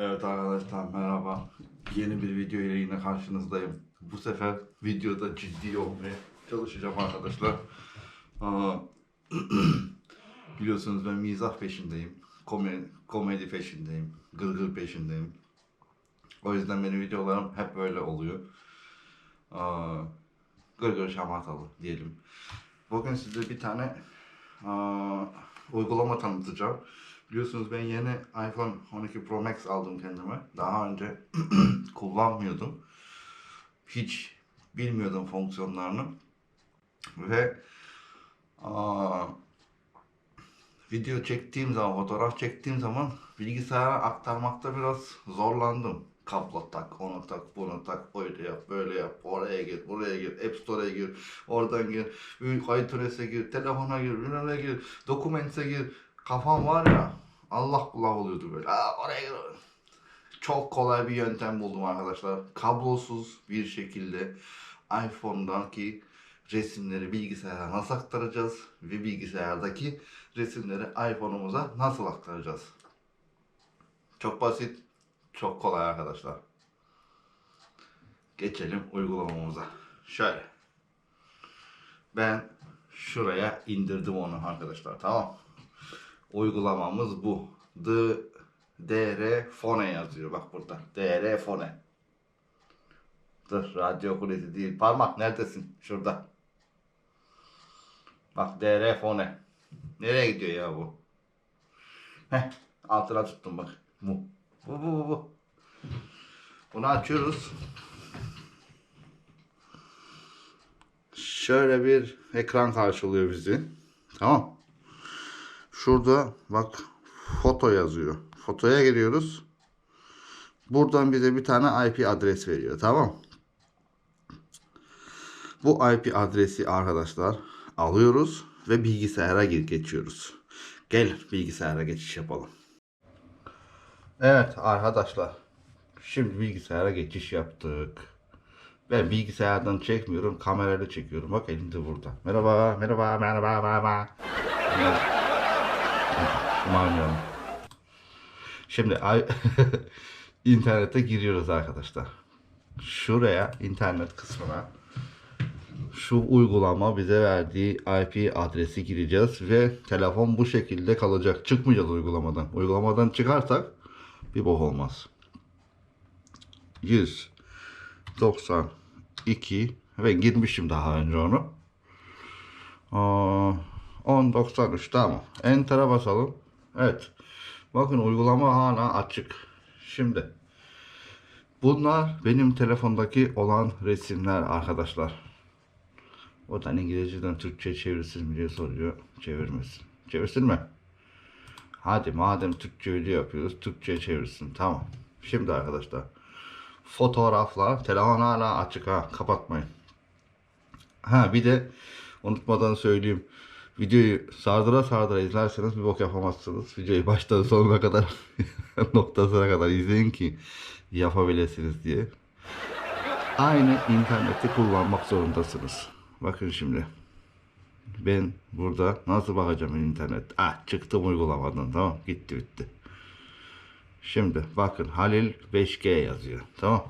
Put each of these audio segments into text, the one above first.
Evet arkadaşlar merhaba. Yeni bir video ile yine karşınızdayım. Bu sefer videoda ciddi olmaya çalışacağım arkadaşlar. Biliyorsunuz ben mizah peşindeyim. Komedi, komedi peşindeyim. Gırgır peşindeyim. O yüzden benim videolarım hep böyle oluyor. Aa, gırgır şamatalı diyelim. Bugün size bir tane uygulama tanıtacağım. Biliyorsunuz ben yeni iPhone 12 Pro Max aldım kendime. Daha önce kullanmıyordum. Hiç bilmiyordum fonksiyonlarını. Ve aa, video çektiğim zaman, fotoğraf çektiğim zaman bilgisayara aktarmakta biraz zorlandım. Kablo tak, onu tak, bunu tak, öyle yap, böyle yap, oraya gir, buraya gir, App Store'a gir, oradan gir, iTunes'e gir, telefona gir, bilmem gir, Documents'e gir. Kafam var ya, Allah kulak oluyordu böyle. Aa, oraya gir. Çok kolay bir yöntem buldum arkadaşlar. Kablosuz bir şekilde iPhone'daki resimleri bilgisayara nasıl aktaracağız ve bilgisayardaki resimleri iPhone'umuza nasıl aktaracağız? Çok basit, çok kolay arkadaşlar. Geçelim uygulamamıza. Şöyle. Ben şuraya indirdim onu arkadaşlar. Tamam. Uygulamamız bu. D DR Fone yazıyor bak burada. DR Fone. Dur radyo kulesi değil. Parmak neredesin? Şurada. Bak DR Fone. Nereye gidiyor ya bu? Heh altına tuttum bak. Bu. Bu bu bu. bu. Bunu açıyoruz. Şöyle bir ekran karşılıyor bizi. Tamam. Şurada bak foto yazıyor. Fotoya giriyoruz. Buradan bize bir tane IP adres veriyor. Tamam. Bu IP adresi arkadaşlar alıyoruz ve bilgisayara gir geçiyoruz. Gel bilgisayara geçiş yapalım. Evet arkadaşlar. Şimdi bilgisayara geçiş yaptık. Ben bilgisayardan çekmiyorum, kamerayla çekiyorum. Bak elimde burada. Merhaba, merhaba, merhaba, merhaba. Şunu oynayalım. Şimdi internete giriyoruz arkadaşlar. Şuraya internet kısmına şu uygulama bize verdiği IP adresi gireceğiz ve telefon bu şekilde kalacak. Çıkmayacağız uygulamadan. Uygulamadan çıkarsak bir bok olmaz. 192 ve girmişim daha önce onu. Aa, 1093 tamam. Enter'a basalım. Evet. Bakın uygulama hala açık. Şimdi bunlar benim telefondaki olan resimler arkadaşlar. O da İngilizceden Türkçe çevirsin mi diye soruyor. Çevirmesin. Çevirsin mi? Hadi madem Türkçe video yapıyoruz Türkçe çevirsin. Tamam. Şimdi arkadaşlar fotoğraflar telefon hala açık ha kapatmayın. Ha bir de unutmadan söyleyeyim. Videoyu sardıra sardıra izlerseniz bir bok yapamazsınız. Videoyu baştan sonuna kadar noktasına kadar izleyin ki yapabilirsiniz diye. Aynı interneti kullanmak zorundasınız. Bakın şimdi. Ben burada nasıl bakacağım internet? Ah çıktım uygulamadan tamam gitti bitti. Şimdi bakın Halil 5G yazıyor. Tamam.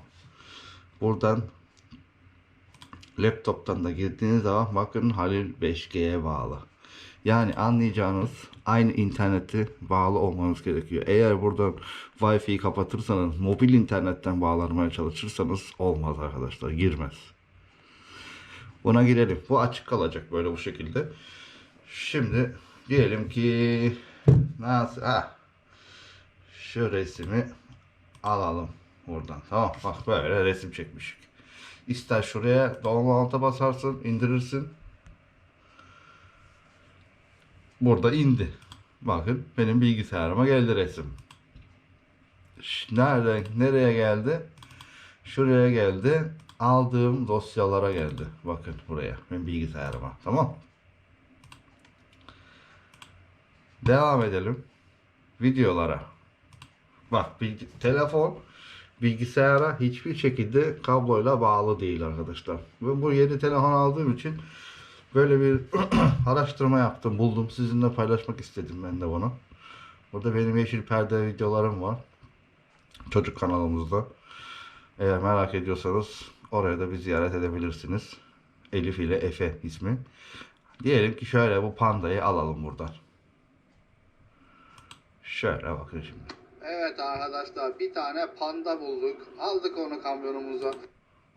Buradan laptoptan da girdiğiniz zaman bakın Halil 5G'ye bağlı. Yani anlayacağınız aynı internete bağlı olmanız gerekiyor. Eğer buradan Wi-Fi'yi kapatırsanız, mobil internetten bağlanmaya çalışırsanız olmaz arkadaşlar. Girmez. Buna girelim. Bu açık kalacak böyle bu şekilde. Şimdi diyelim ki nasıl ha şu resmi alalım buradan. Tamam bak böyle resim çekmişik. İster şuraya download'a basarsın, indirirsin. Burada indi. Bakın benim bilgisayarıma geldi resim. Nereden nereye geldi? Şuraya geldi. Aldığım dosyalara geldi. Bakın buraya. Benim bilgisayarıma. Tamam. Devam edelim. Videolara. Bak bilgi- telefon bilgisayara hiçbir şekilde kabloyla bağlı değil arkadaşlar. Ve bu yeni telefon aldığım için böyle bir araştırma yaptım, buldum. Sizinle paylaşmak istedim ben de bunu. Burada benim yeşil perde videolarım var. Çocuk kanalımızda. Eğer merak ediyorsanız oraya da bir ziyaret edebilirsiniz. Elif ile Efe ismi. Diyelim ki şöyle bu pandayı alalım buradan. Şöyle bakın şimdi. Evet arkadaşlar bir tane panda bulduk. Aldık onu kamyonumuza.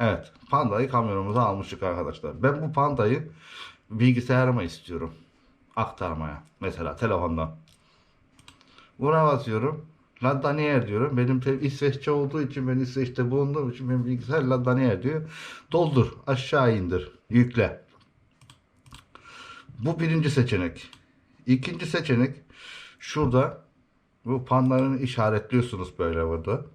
Evet, pandayı kamyonumuza almıştık arkadaşlar. Ben bu pandayı bilgisayarıma istiyorum. Aktarmaya. Mesela telefondan. Buna basıyorum. La Danier diyorum. Benim İsveççe olduğu için ben İsveç'te bulunduğum için benim bilgisayar La Danier diyor. Doldur. Aşağı indir. Yükle. Bu birinci seçenek. İkinci seçenek şurada bu pandanın işaretliyorsunuz böyle burada.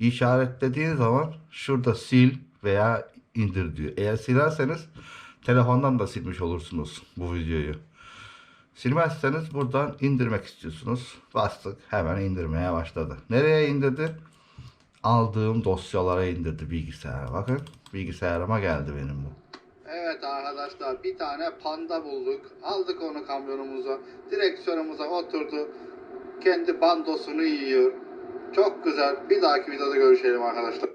İşaretlediğin zaman şurada sil veya indir diyor. Eğer silerseniz telefondan da silmiş olursunuz bu videoyu. Silmezseniz buradan indirmek istiyorsunuz. Bastık hemen indirmeye başladı. Nereye indirdi? Aldığım dosyalara indirdi bilgisayara. Bakın bilgisayarıma geldi benim bu. Evet arkadaşlar bir tane panda bulduk. Aldık onu kamyonumuza. Direksiyonumuza oturdu. Kendi bandosunu yiyor. Çok güzel. Bir dahaki videoda görüşelim arkadaşlar.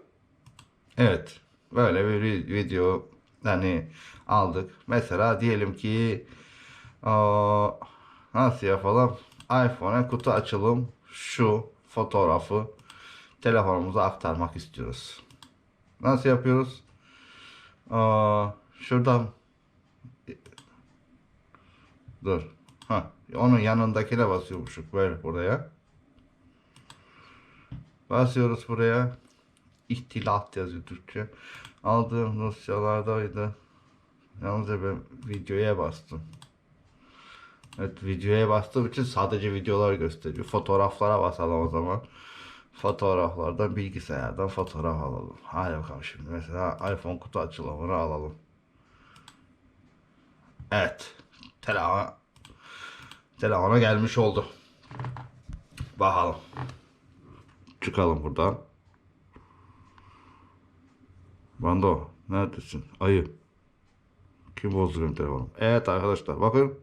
Evet. Böyle bir vi- video hani aldık. Mesela diyelim ki aa, nasıl yapalım? iPhone'a kutu açalım. Şu fotoğrafı telefonumuza aktarmak istiyoruz. Nasıl yapıyoruz? Aa, şuradan dur. Ha, onun yanındakine basıyormuşuk böyle buraya. Basıyoruz buraya ihtilat yazıyor Türkçe. Aldığım dosyalardaydı. Yalnızca ben videoya bastım. Evet videoya bastığım için sadece videolar gösteriyor. Fotoğraflara basalım o zaman. Fotoğraflardan bilgisayardan fotoğraf alalım. Hadi bakalım şimdi mesela iPhone kutu açılımını alalım. Evet. Telefona, telefona gelmiş oldu. Bakalım. Çıkalım buradan. Bando neredesin? Ayı. Kim bozdu benim telefonumu? Evet arkadaşlar bakın.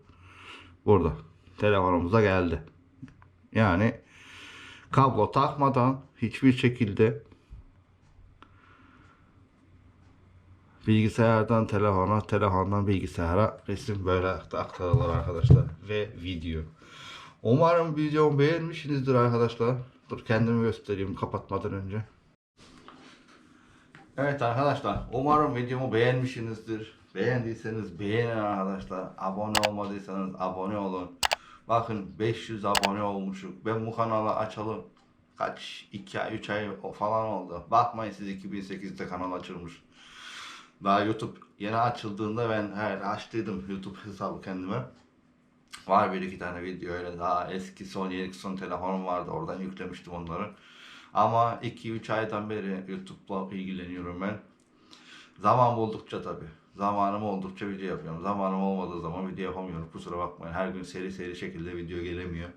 Burada. Telefonumuza geldi. Yani kablo takmadan hiçbir şekilde bilgisayardan telefona, telefondan bilgisayara resim böyle aktarılır arkadaşlar ve video. Umarım videomu beğenmişsinizdir arkadaşlar. Dur kendimi göstereyim kapatmadan önce. Evet arkadaşlar umarım videomu beğenmişsinizdir. Beğendiyseniz beğenin arkadaşlar. Abone olmadıysanız abone olun. Bakın 500 abone olmuşuk. Ben bu kanalı açalı kaç 2 ay 3 ay falan oldu. Bakmayın siz 2008'de kanal açılmış. Daha YouTube yeni açıldığında ben her açtıydım YouTube hesabı kendime. Var bir iki tane video öyle daha eski Sony Ericsson telefonum vardı oradan yüklemiştim onları. Ama 2-3 aydan beri YouTube'la ilgileniyorum ben. Zaman buldukça tabi. Zamanım oldukça video yapıyorum. Zamanım olmadığı zaman video yapamıyorum. Kusura bakmayın. Her gün seri seri şekilde video gelemiyor.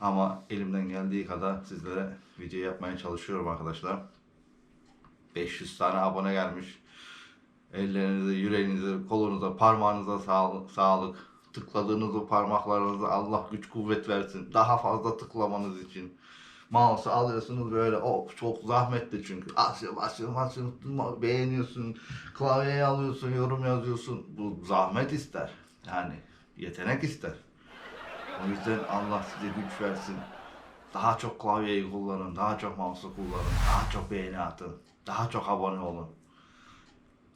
Ama elimden geldiği kadar sizlere video yapmaya çalışıyorum arkadaşlar. 500 tane abone gelmiş. Ellerinize, yüreğinize, kolunuza, parmağınıza sağlık. sağlık. Tıkladığınız o parmaklarınıza Allah güç kuvvet versin. Daha fazla tıklamanız için. Mouse'u alıyorsunuz böyle o çok zahmetli çünkü. Asıyor, basıyor, basıyor, beğeniyorsun, klavyeyi alıyorsun, yorum yazıyorsun. Bu zahmet ister. Yani yetenek ister. O yüzden Allah size güç versin. Daha çok klavyeyi kullanın, daha çok mouse'u kullanın, daha çok beğeni atın, daha çok abone olun.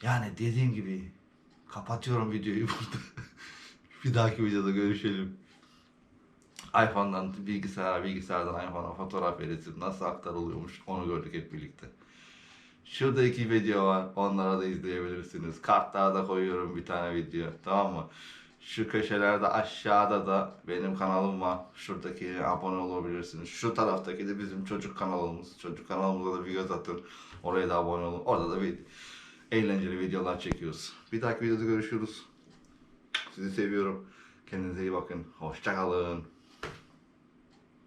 Yani dediğim gibi kapatıyorum videoyu burada. Bir dahaki videoda görüşelim. iPhone'dan bilgisayara, bilgisayardan iPhone'a fotoğraf resim nasıl aktarılıyormuş onu gördük hep birlikte. Şurada iki video var. Onlara da izleyebilirsiniz. Kartlara da koyuyorum bir tane video. Tamam mı? Şu köşelerde aşağıda da benim kanalım var. Şuradaki abone olabilirsiniz. Şu taraftaki de bizim çocuk kanalımız. Çocuk kanalımıza da bir göz atın. Oraya da abone olun. Orada da bir eğlenceli videolar çekiyoruz. Bir dahaki videoda görüşürüz. Sizi seviyorum. Kendinize iyi bakın. Hoşçakalın.